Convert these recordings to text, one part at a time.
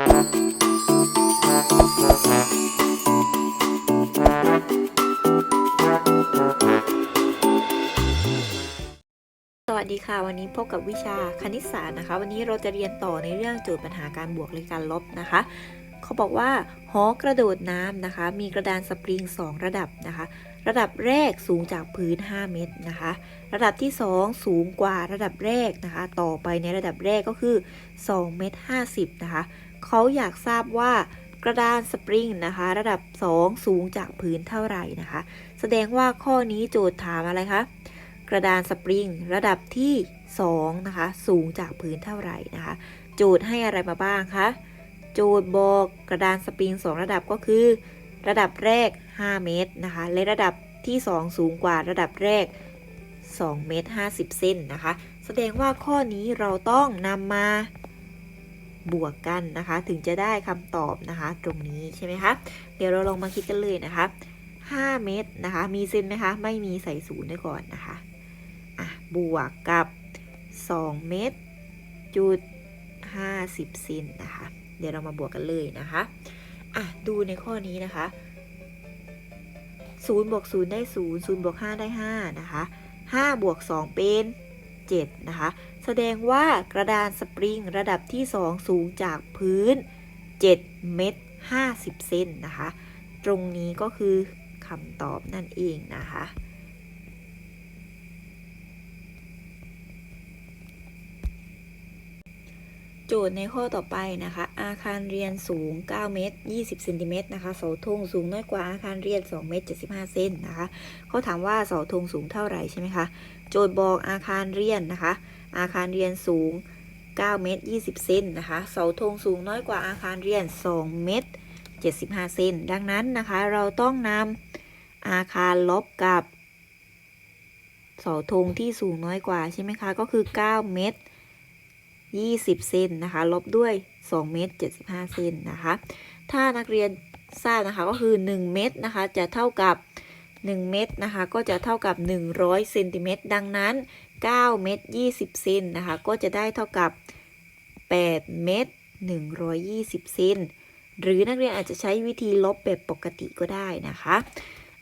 สวัสดีค่ะ วันนี้พบกับวิชาคณิตศาสตร์นะคะ วันนี้เราจะเรียนต่อในเรื่องโจทย์ปัญหาการบวกและการลบนะคะ เขาบอกว่าหอกระโดดน้ำนะคะ มีกระดานสปริง 2 ระดับนะคะ ระดับแรกสูงจากพื้น 5 เมตรนะคะ ระดับที่ 2 สูงกว่าระดับแรกนะคะ ต่อไปในระดับแรกก็คือ2เมตร50นะคะ เขาอยากทราบว่ากระดานสปริงนะคะ ระดับ 2 สูงจากพื้นเท่าไหร่นะคะ แสดงว่าข้อนี้โจทย์ถามอะไรคะกระดานสปริงระดับที่ 2 นะคะ สูงจากพื้นเท่าไหร่นะคะ โจทย์ให้อะไรมาบ้างคะโจทย์บอกกระดานสปริง 2 ระดับก็คือ ระดับแรก 5 เมตรนะคะ และระดับที่ 2 สูงกว่าระดับแรก 2 เมตร 50 เซนนะคะ แสดงว่าข้อนี้เราต้องนำมา บวกกันนะคะ ถึงจะได้คำตอบนะคะ ตรงนี้ใช่ไหมคะเดี๋ยวเราลองมาคิดกันเลยนะคะ 5 เมตรนะคะ มีเซนไหมคะไม่มีใส่ศูนย์ไว้ก่อนนะคะอะบวกกับ 2 เมตรจุด50เซนนะคะ เดี๋ยวเรามาบวกกันเลยนะคะอะดูในข้อนี้นะคะ0บวก0ได้0 0บวก5ได้5นะคะ5บวก2เป็น 7 นะคะ แสดงว่ากระดานสปริงระดับที่ 2 สูงจากพื้น 7 เมตร 50 เซนนะคะ ตรงนี้ก็คือคำตอบนั่นเองนะคะ จทย์ในข้อต่อไปนะคะ อาคารเรียนสูง 9 เมตร 20 เซนติเมตรนะคะเสาธงสูงน้อยกว่าอาคารเรียน 2 เมตร 75 เซนนะคะเขาถามว่าเสาธงสูงเท่าไหร่ใช่ไหมคะโจทย์บอกอาคารเรียนนะคะ อาคารเรียนสูง 9 เมตร 20 เซนนะคะเสาธงสูงน้อยกว่าอาคารเรียน 2 เมตร 75 เซนดังนั้นนะคะ เราต้องนำอาคารลบกับเสาธงที่สูงน้อยกว่าใช่ไหมคะก็คือ 9 เมตร 20 เซนนะคะ ลบด้วย2เมตร75 เซนนะคะ ถ้านักเรียนทราบนะคะก็คือ 1 เมตรนะคะจะเท่ากับ 1 เมตรนะคะก็จะเท่ากับ 100เซนติเมตรดังนั้น 9 เมตร 20 เซนนะคะก็จะได้เท่ากับ 8 เมตร 120 เซนหรือนักเรียนอาจจะใช้วิธีลบแบบปกติก็ได้นะคะ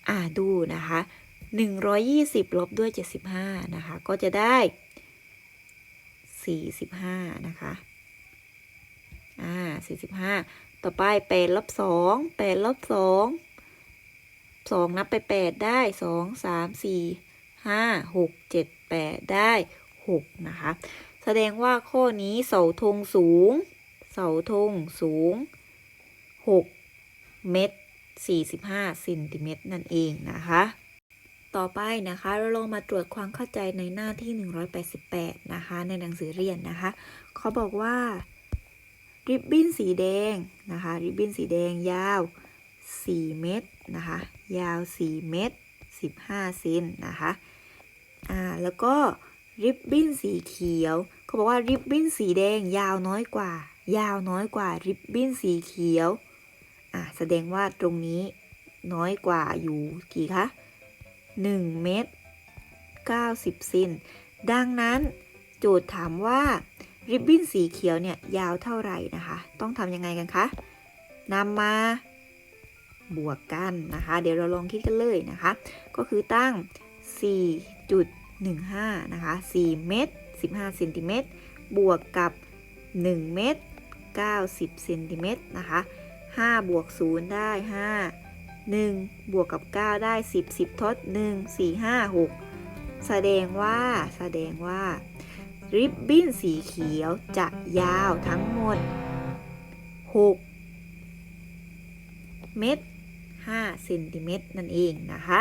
อ่าดูนะคะ 120 ลบด้วย 75 นะคะ ก็จะได้ 45นะคะ อ่า45ต่อไป8ลบ2 8ลบ2 2นับไป8ได้2 3 4 5 6 7 8ได้6นะคะ แสดงว่าข้อนี้เสาธงสูง เสาธงสูง6เมตร45เซนติเมตรนั่นเองนะคะ ต่อไปนะคะเราลงมาตรวจความเข้าใจในหน้าที่ 188 นะคะ ในหนังสือเรียนนะคะเขาบอกว่า ริบบิ้นสีแดงนะคะ ริบบิ้นสีแดงยาว 4 เมตรนะคะ ยาว 4 เมตร 15เซนนะคะอ่าแล้วก็ริบบิ้นสีเขียวเขาบอกว่าริบบิ้นสีแดงยาวน้อยกว่า ยาวน้อยกว่า ริบบิ้นสีเขียวอ่าแสดงว่าตรงนี้น้อยกว่าอยู่กี่คะ 1 เมตร 90เซนดังนั้นโจทย์ถามว่า ริบบิ้นสีเขียวเนี่ยยาวเท่าไหร่นะคะ ต้องทำยังไงกันคะนำมาบวกกันนะคะ เดี๋ยวเราลองคิดกันเลยนะคะ ก็คือตั้ง 4.15 นะคะ 4 เมตร 15เซนติเมตรบวกกับ 1 เมตร 90เซนติเมตรนะคะ 5 บวก 0 ได้ 5 1 บวกกับ 9 ได้ 10 10 ทด 1 4 5 6 แสดงว่า แสดงว่า ริบบิ้นสีเขียวจะยาวทั้งหมด 6 เมตร5เซนติเมตรนั่นเองนะคะ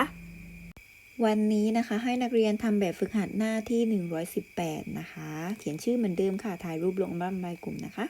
วันนี้นะคะให้นักเรียนทำแบบฝึกหัดหน้าที่ 118 นะคะ เขียนชื่อเหมือนเดิมค่ะ ถ่ายรูปลงบ้านใบกลุ่มนะคะ